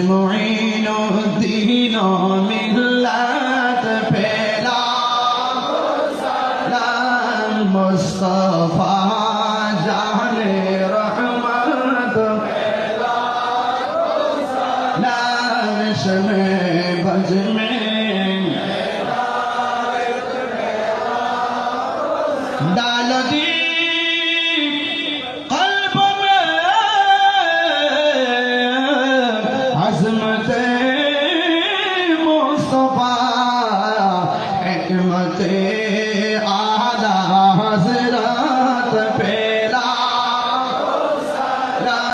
معين الدين ملت پیلا سلام مصطفی جان رحمت پیلا سلام شمع بجمع دالتی তে